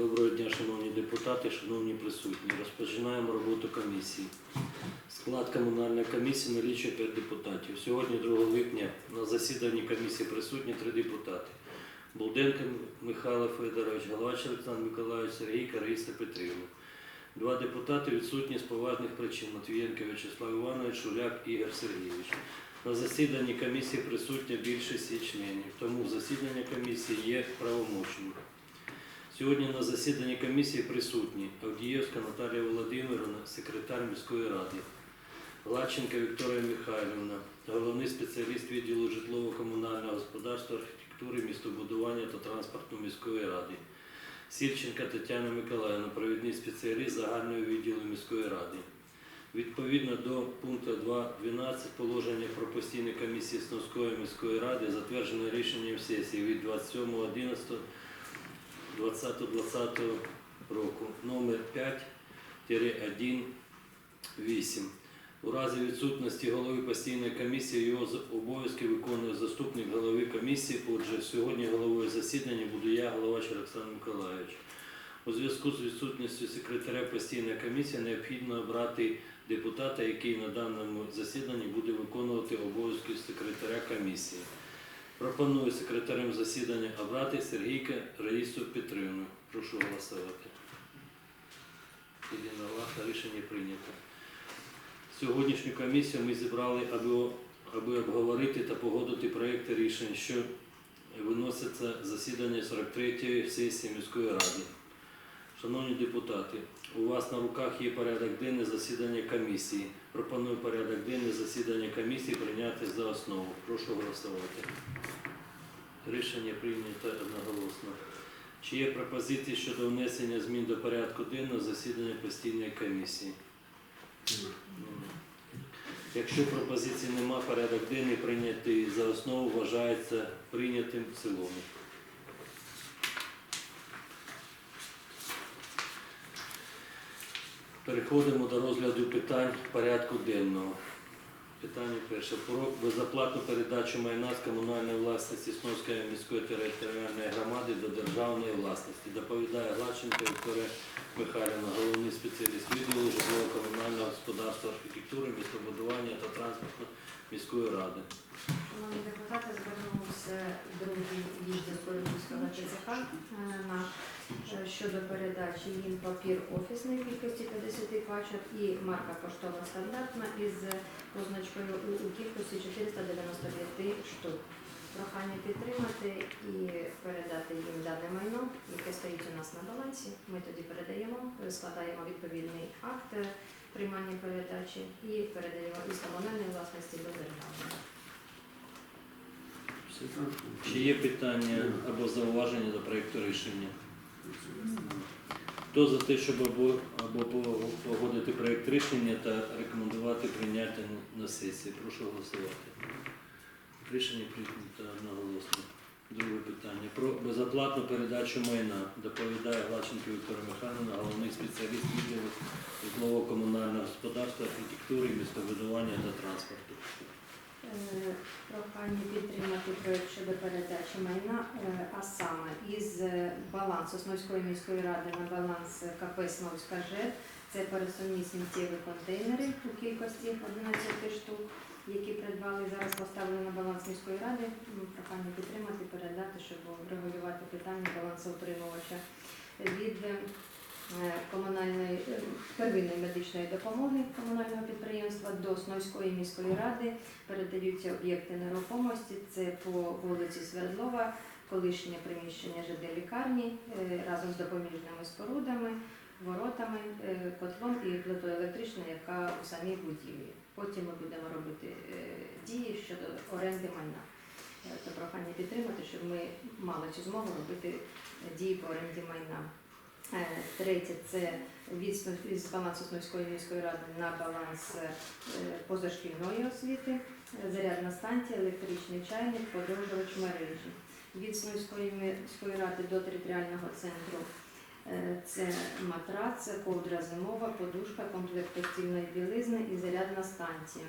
Доброго дня, шановні депутати, шановні присутні. Розпочинаємо роботу комісії. Склад комунальної комісії налічує 5 депутатів. Сьогодні, 2 липня, на засіданні комісії присутні 3 депутати. Булденко Михайло Федорович, Галач Олександр Миколаївич, Сергій Караїса Петрівна. Два депутати відсутні з поважних причин. Матвієнко Вячеслав Іванович, Шуляк Ігор Сергійович. На засіданні комісії присутня більшість членів, тому засідання комісії є правомочним. Сьогодні на засіданні комісії присутні Авдієвська Наталія Володимировна, секретар міської ради, Гладченка Вікторія Михайлівна, головний спеціаліст відділу житлово-комунального господарства, архітектури, містобудування та транспорту міської ради, Сільченка Тетяна Миколаївна, провідний спеціаліст загального відділу міської ради. Відповідно до пункту 2.12 положення про постійні комісії Сновської міської ради затверджено рішенням сесії від 27.11 2020 року номер 5-1-8. У разі відсутності голови постійної комісії його обов'язки виконує заступник голови комісії. Отже, сьогодні головою засідання буду я, головач Олександр Миколайович. У зв'язку з відсутністю секретаря постійної комісії необхідно обрати депутата, який на даному засіданні буде виконувати обов'язки секретаря комісії. Пропоную секретарем засідання обрати Сергійка Раїсу Петрівну. Прошу голосувати. Єдиногласно рішення прийнято. Сьогоднішню комісію ми зібрали, аби, аби обговорити та погодити проекти рішень, що виносяться засідання 43-ї сесії міської ради. Шановні депутати, у вас на руках є порядок денний засідання комісії. Пропоную порядок денний засідання комісії прийняти за основу. Прошу голосувати. Рішення прийнято одноголосно. Чи є пропозиції щодо внесення змін до порядку денного засідання постійної комісії? Якщо пропозицій нема, порядок денний прийнятий за основу вважається прийнятим в цілому. Переходимо до розгляду питань порядку денного. Питання перше. Про безоплатну передачу майна з комунальної власності Сновської міської територіальної громади до державної власності. Доповідає Глаченко Вікторія Михайлівна, головний спеціаліст відділу житлово-комунального господарства, архітектури, містобудування міської ради. Шановні депутати, звернувся другий відділ е, е, щодо передачі їм папір офісної кількості 50 пачок і марка поштова стандартна із позначкою у кількості 495 штук. Прохання підтримати і передати їм дане майно, яке стоїть у нас на балансі. Ми тоді передаємо, складаємо відповідний акт приймання передачі і передаємо із комунальної власності до державної. Чи є питання або зауваження до проєкту рішення? Хто за те, щоб або, або погодити проєкт рішення та рекомендувати прийняти на сесії? Прошу голосувати. Рішення прийнято одноголосно. Друге питання. Про безоплатну передачу майна. Доповідає Глаченко Віктора Михайловна, головний спеціаліст житлово-комунального господарства, архітектури, містобудування та транспорту. Е, Прохання підтримати проект щодо передачі майна, е, а саме із е, балансу Сновської міської ради на баланс КП Сновська ЖЕД. Це пересувні сміттєві контейнери у кількості 11 штук, які придбали зараз поставили на баланс міської ради. Прохання підтримати, передати, щоб врегулювати питання балансоутримувача від комунальної е, первинної медичної допомоги комунального підприємства до Сновської міської ради передаються об'єкти нерухомості. Це по вулиці Свердлова, колишнє приміщення ЖД лікарні е, разом з допоміжними спорудами, воротами, е, котлом і плитою електричною, яка у самій будівлі. Потім ми будемо робити е, дії щодо оренди майна. Е, То прохання підтримати, щоб ми мали цю змогу робити е, дії по оренді майна. Е, Третє це від балансу Сновської міської ради на баланс е, позашкільної освіти, е, зарядна станція, електричний чайник, подовжувач мережі. Від Сновської міської ради до територіального центру е, це матрац, ковдра зимова, подушка, комплект постільної білизни і зарядна станція.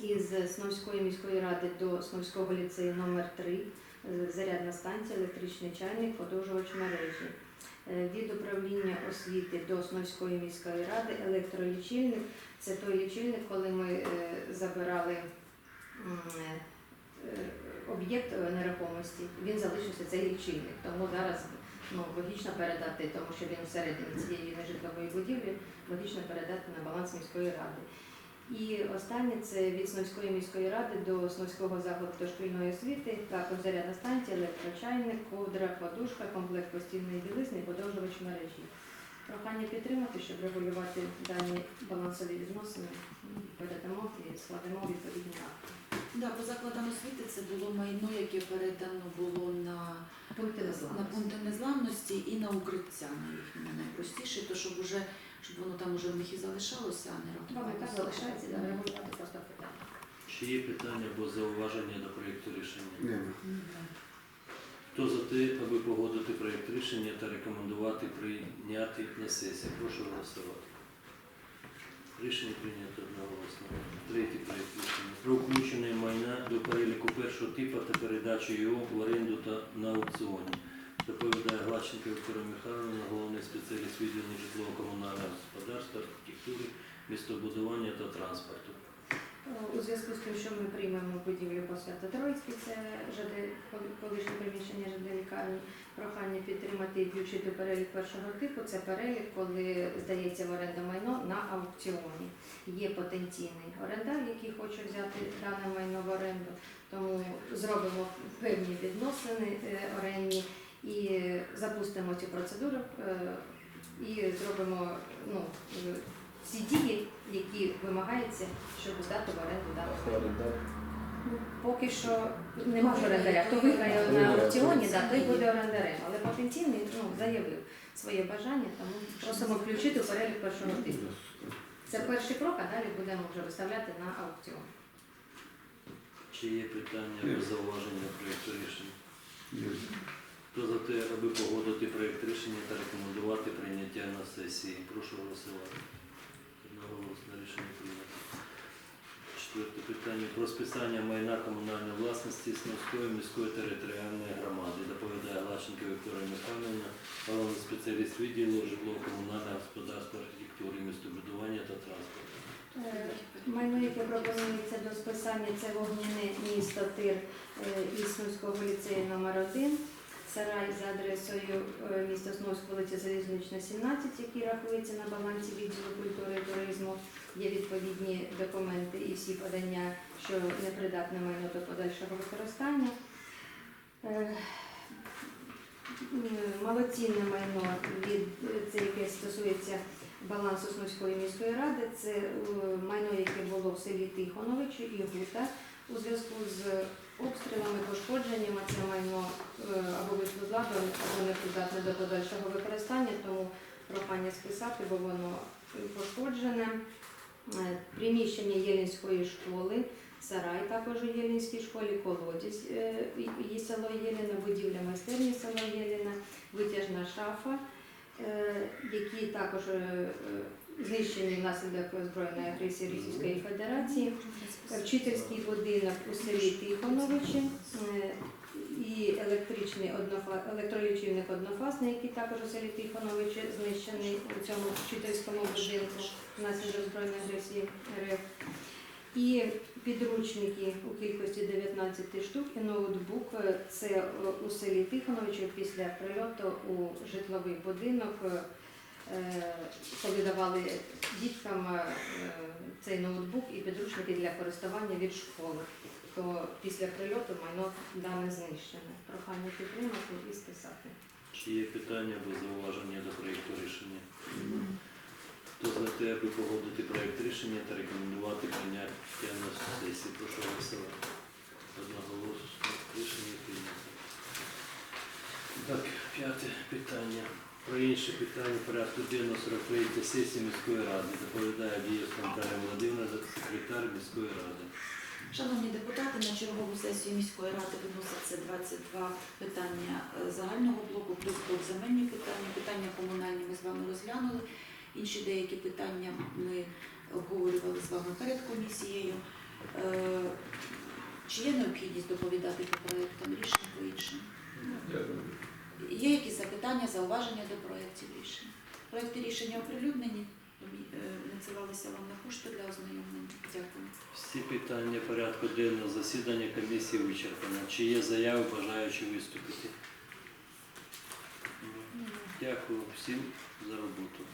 Із Сновської міської ради до Сновського ліцею номер 3 зарядна станція, електричний чайник, подовжувач мережі. Е, від управління освіти до Основської міської ради електролічильник. Це той лічильник, коли ми е, забирали е, об'єкт нерухомості, він залишився цей лічильник. Тому зараз ну, логічно передати, тому що він всередині цієї нежитлової будівлі, логічно передати на баланс міської ради. І останнє це від Сновської міської ради до Сновського закладу дошкільної освіти, також зарядна станція, електрочайник, ковдра, подушка, комплект постільної білизни, подовжувач мережі. Прохання підтримати, щоб регулювати дані балансові відносини, передамо і складемо відповідні акти. Да, по закладам освіти це було майно, яке передано було на, Пункти на незламності. пункти незламності і на укриття на їхньому найпростіше, то щоб уже щоб воно там уже в них і залишалося, а не Добре, так залишається да, регулювати просто питання. Чи є питання або зауваження до проєкту рішення? Нема. Хто за те, аби погодити проєкт рішення та рекомендувати прийняти на сесії? Прошу голосувати. Рішення прийнято одноголосно. Третій проєкт рішення. Про включення майна до переліку першого типу та передачу його в оренду та на аукціоні. Доповідає Глащенко Вікторія Михайловна, головний спеціаліст відділу житлово-комунального господарства, архітектури, містобудування та транспорту. У зв'язку з тим, що ми приймемо будівлю по Свято-Троїцькій, це ЖД, колишнє приміщення ЖД лікарні, прохання підтримати і включити перелік першого типу. Це перелік, коли здається в оренду майно на аукціоні. Є потенційний орендар, який хоче взяти дане майно в оренду, тому зробимо певні відносини е, орендні і запустимо цю процедуру е, і зробимо ну, е, всі дії, які вимагаються, щоб здати в оренду дану. Ну, Поки що нема ж орендаря. Хто виграє на аукціоні, да, той буде орендарем. Але потенційний ну, заявив своє бажання, тому просимо включити в перелік першого типу. Це перший крок, а далі будемо вже виставляти на аукціон. Чи є питання або зауваження проєкту рішення? Хто за те, аби погодити проєкт рішення та рекомендувати прийняття на сесії? Прошу голосувати. Одноголосно рішення прийнято. Четверте питання про списання майна комунальної власності Сновської міської територіальної громади. Доповідає Глащенко Вікторія Михайловна, головний спеціаліст відділу житлово-комунального господарства, архітектури, містобудування та транспорту. Е, Майно, яке пропонується до списання, це вогняне місто Тир е, Існуського ліцею номер 1 Сарай за адресою е, міста Сновськ, вулиця Залізнична, 17, який рахується на балансі відділу культури і туризму. Є відповідні документи і всі подання, що непридатне майно до подальшого використання. Е, Малоцінне майно від це яке стосується балансу Сумської міської ради. Це е, майно, яке було в селі Тихоновичі і Гута. У зв'язку з обстрілами, пошкодженнями це майно е, або вийшло або не придатне до подальшого використання, тому прохання списати, бо воно пошкоджене. Е, Приміщення Єлінської школи, сарай також у Єлінській школі, колодязь е, і- село Єліна, будівля майстерні село Єліна, витяжна шафа, які також знищені внаслідок збройної агресії Російської Федерації. Вчительський будинок у селі Тихоновичі е, і електричний однофа... електролічильник однофасний, який також у селі Тихоновичі знищений у цьому вчительському будинку внаслідок збройної агресії РФ. І підручники у кількості 19 штук і ноутбук. Е, Це е, у селі Тихоновичі після прильоту у житловий будинок. Коли давали діткам е, цей ноутбук і підручники для користування від школи, то після прильоту майно дане знищене. Прохання підтримати і списати. Чи є питання або зауваження до проєкту рішення? Хто за те, аби погодити проєкт рішення та рекомендувати прийняття на сесії? Прошу голосувати. Одноголосно рішення прийнято. Так, п'яте питання. Про інше питання порядку денного 43 сесії міської ради. Доповідає Дієвська Наталія Володимирівна, секретар міської ради. Шановні депутати, на чергову сесію міської ради виносяться 22 питання е, загального блоку, плюс блок земельні питання. Питання комунальні ми з вами розглянули. Інші деякі питання ми обговорювали з вами перед комісією. Е, Чи є необхідність доповідати по проектам рішень по іншим? Є якісь запитання, зауваження до проєктів рішень? Проєкти рішення оприлюднені, е, надсилалися вам на пошту для ознайомлення. Дякую. Всі питання порядку денного засідання комісії вичерпано. Чи є заяви бажаючі виступити? Дякую всім за роботу.